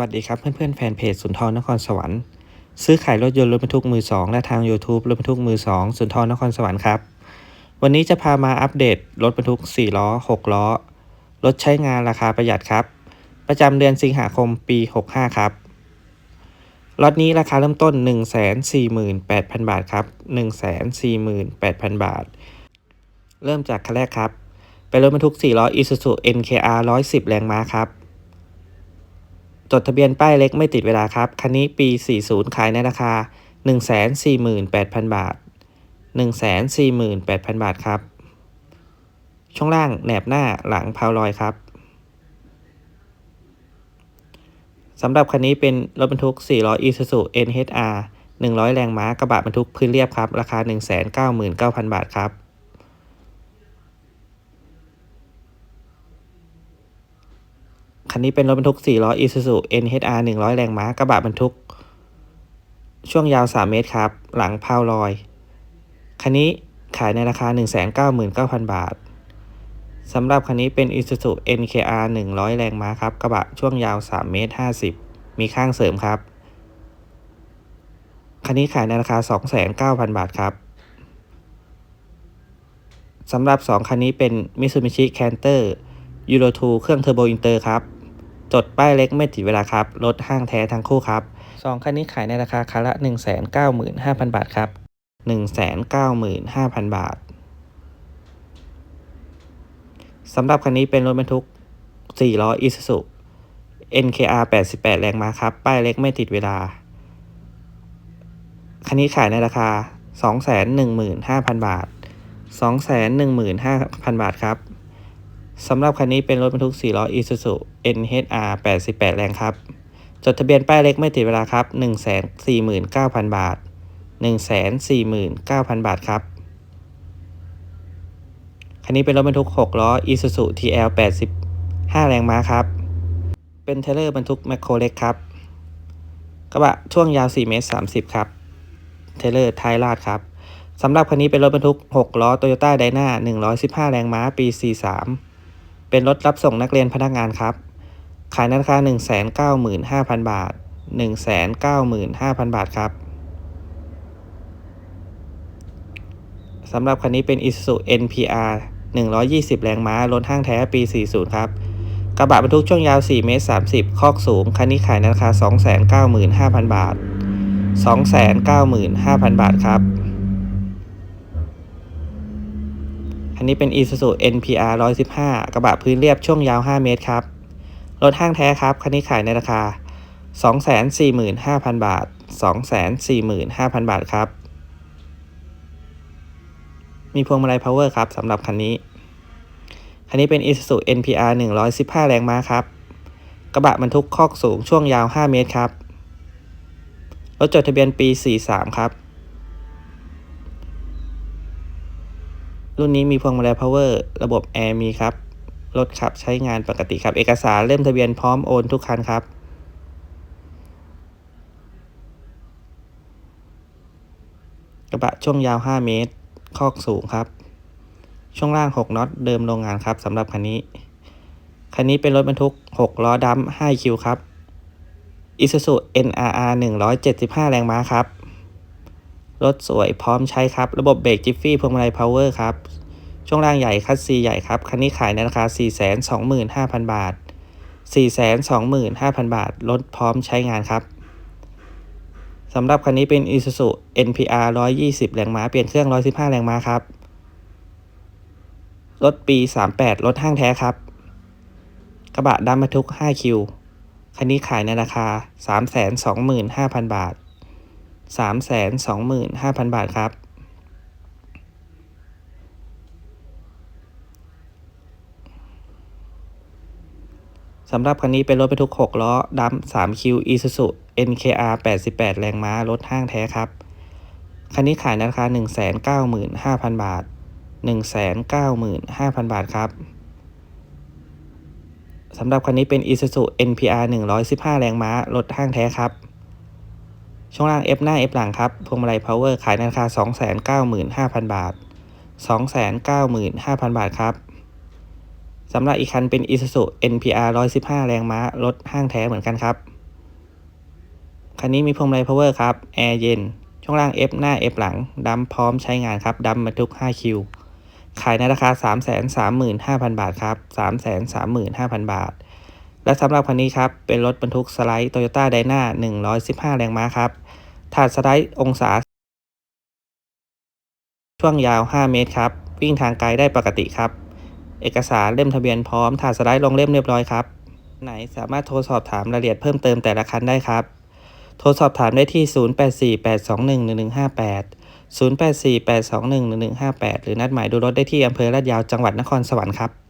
วัสดีครับเพื่อนๆแฟนเพจสุนทรนครสวรรค์ซื้อขายรถยนต์รถบรรทุกมือ2และทาง YouTube รถบรรทุกมือ2สุนทรนครสวรรค์ครับ วันนี้จะพามาอัปเดตรถบรรทุก 4 ล้อ 6 ล้อ รถใช้งานราคาประหยัดครับ ประจำเดือนสิงหาคมปี 65 ครับรถนี้ราคาเริ่มต้น 148,000 บาทครับ 148,000 บาท เริ่มจากคันแรกครับ เป็นรถบรรทุก 4 ล้อ Isuzu NKR 110 แรงม้าครับ จดทะเบียนป้ายเล็กไม่ติดเวลาครับ คันนี้ปี 40 ขายในราคา 148,000 บาท 148,000 บาทครับ ช่วงล่างแหนบหน้าหลังพาวลอยครับสำหรับคันนี้เป็นรถบรรทุก 4 ล้อ Isuzu NHR 100 แรงม้ากระบะบรรทุกพื้นเรียบครับ ราคา 199,000 บาทครับ คันนี้เป็นรถบรรทุก 4 ล้อ Isuzu NHR 100 แรงม้ากระบะบรรทุก ช่วงยาว 3 เมตรครับ หลังพาวลอย คันนี้ขายในราคา 199,000 บาทสำหรับคันนี้เป็น Isuzu NKR 100 แรงม้าครับ กระบะช่วงยาว 3 เมตร 50 มีข้างเสริมครับ คันนี้ขายในราคา209,000 บาทครับสำหรับ 2 คันนี้เป็น Mitsubishi Canter Euro 2 เครื่องเทอร์โบอินเตอร์ครับ จดป้ายเล็กไม่ติดเวลาครับ รถห้างแท้ทั้งคู่ครับ 2 คันนี้ขายในราคาคันละ 195,000 บาทครับ 195,000 บาท สำหรับคันนี้เป็นรถบรรทุก 4 ล้อ Isuzu NKR 88 แรงม้าครับ ป้ายเล็กไม่ติดเวลา คันนี้ขายในราคา 215,000 บาท 215,000 บาทครับ สำหรับคันนี้เป็นรถบรรทุก 4 ล้อ Isuzu NHR 88 แรงครับ จดทะเบียนป้ายเล็กไม่ติดเวลาครับ 149,000 บาท 149,000 บาทครับ คันนี้เป็นรถบรรทุก 6 ล้อ Isuzu TL 85 แรงม้าครับ เป็นเทเลอร์บรรทุกแมคโครเล็กครับ กระบะช่วงยาว 4 เมตร 30 ครับ เทเลอร์ท้ายลาดครับสำหรับคันนี้เป็นรถบรรทุก 6 ล้อ Toyota Dyna 115 แรงม้า ปี 43 เป็นรถรับส่งนักเรียนพนักงานครับ ขายในราคา 195,000 บาท 195,000 บาทครับสำหรับคันนี้เป็น Isuzu NPR 120 แรงม้า รถห้างแท้ปี 40 ครับ กระบะบรรทุกช่วงยาว 4 เมตร 30 คอกสูง คันนี้ขายในราคา 295,000 บาท 295,000 บาทครับ คั นนี้เป็น Isuzu NPR 115 กระบะพื้นเรียบช่วงยาว 5 เมตรครับ รถห้างแท้ครับ คันนี้ขายในราคา 245,000 บาท 245,000 บาทครับ มีพวงมาลัย power ครับสำหรับคันนี้ คันนี้เป็น Isuzu NPR 115 แรงม้าครับ กระบะบรรทุกคอกสูงช่วงยาว 5 เมตรครับ รถจดทะเบียนปี 43 ครับ รุ่นนี้มีพวงมาลัย power ระบบแอร์มีครับ รถขับใช้งานปกติครับ เอกสารเล่มทะเบียนพร้อมโอนทุกคันครับ กระบะช่วงยาว 5 เมตร คอกสูงครับ ช่วงล่าง 6น็อตเดิมโรงงานครับสำหรับคันนี้ คันนี้เป็นรถบรรทุก 6 ล้อดำ5คิวครับ Isuzu NRR 175 แรงม้าครับ รถสวยพร้อมใช้ครับ ระบบเบรกจิฟฟี่พวงมาลัยพาวเวอร์ครับ ช่วงล่างใหญ่คัสซีใหญ่ครับ คันนี้ขายในราคา 425,000 บาท 425,000 บาท รถพร้อมใช้งานครับสำหรับคันนี้เป็น Isuzu NPR 120 แรงม้า เปลี่ยนเครื่อง 115 แรงม้าครับ รถปี 38 รถห้างแท้ครับ กระบะดำบรรทุก 5 คิว คันนี้ขายในราคา 325,000 บาท 325,000 บาทครับ สำหรับคันนี้เป็นรถบรรทุก 6 ล้อดำ3คิว Isuzu NKR 88 แรงม้า รถห้างแท้ครับ คันนี้ขายในราคา 195,000 บาท 195,000 บาทครับสำหรับคันนี้เป็น Isuzu NPR 115 แรงม้า รถห้างแท้ครับ ช่วงล่าง F หน้า F หลังครับพวงมาลัย power ขายในราคา 295,000 บาท 295,000 บาทครับสำหรับอีกคันเป็น Isuzu NPR 115 แรงม้ารถห้างแท้เหมือนกันครับ คันนี้มีพวงมาลัย power ครับแอร์เย็น ช่วงล่าง F หน้า F หลังดำพร้อมใช้งานครับดำบรรทุก 5 คิว ขายในราคา 335,000 บาทครับ 335,000 บาท และสำหรับคันนี้ครับ เป็นรถบรรทุกสไลด์ Toyota Dyna 115 แรงม้าครับ ถาดสไลด์องศา ช่วงยาว 5 เมตรครับ วิ่งทางไกลได้ปกติครับ เอกสารเล่มทะเบียนพร้อม ถาดสไลด์ลงเล่มเรียบร้อยครับ ไหนสามารถโทรสอบถามรายละเอียดเพิ่มเติมแต่ละคันได้ครับ โทรสอบถามได้ที่ 0848211158 0848211158 หรือนัดหมายดูรถได้ที่อำเภอลาดยาวจังหวัดนครสวรรค์ครับ